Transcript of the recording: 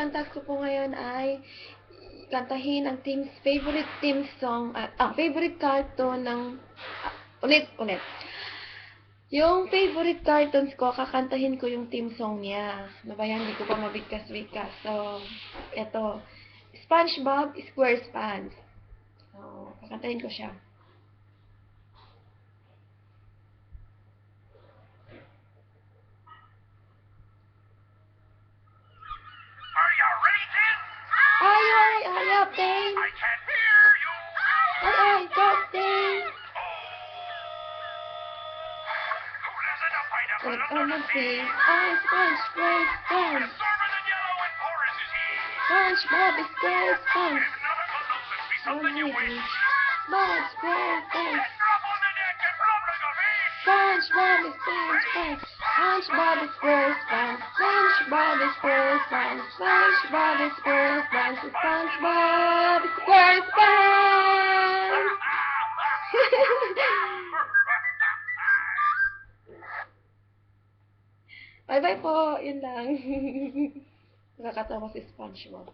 ikanta ko po ngayon ay kantahin ang team's favorite team song, at ang favorite cartoon ng, ah, ulit, ulit. Yung favorite cartoons ko, kakantahin ko yung team song niya. Ano? Hindi ko pa mabigkas-bigkas. So, eto. SpongeBob SquarePants. So, kakantahin ko siya. Ay, ay, up, Dane! I can't hear you. Ay, ay, got! Who lives in a pineapple Like under on the the sea? sea. Ay, Sponge, and yellow and porous is he. SpongeBob SquarePants! If not a glove must be something you wish. Sponge, SquarePants! And drop on the deck and flop like a fish. SpongeBob! SpongeBob SquarePants! SpongeBob SquarePants! SpongeBob! SpongeBob Bye-bye po. Yun lang. Nakakatawa si SpongeBob.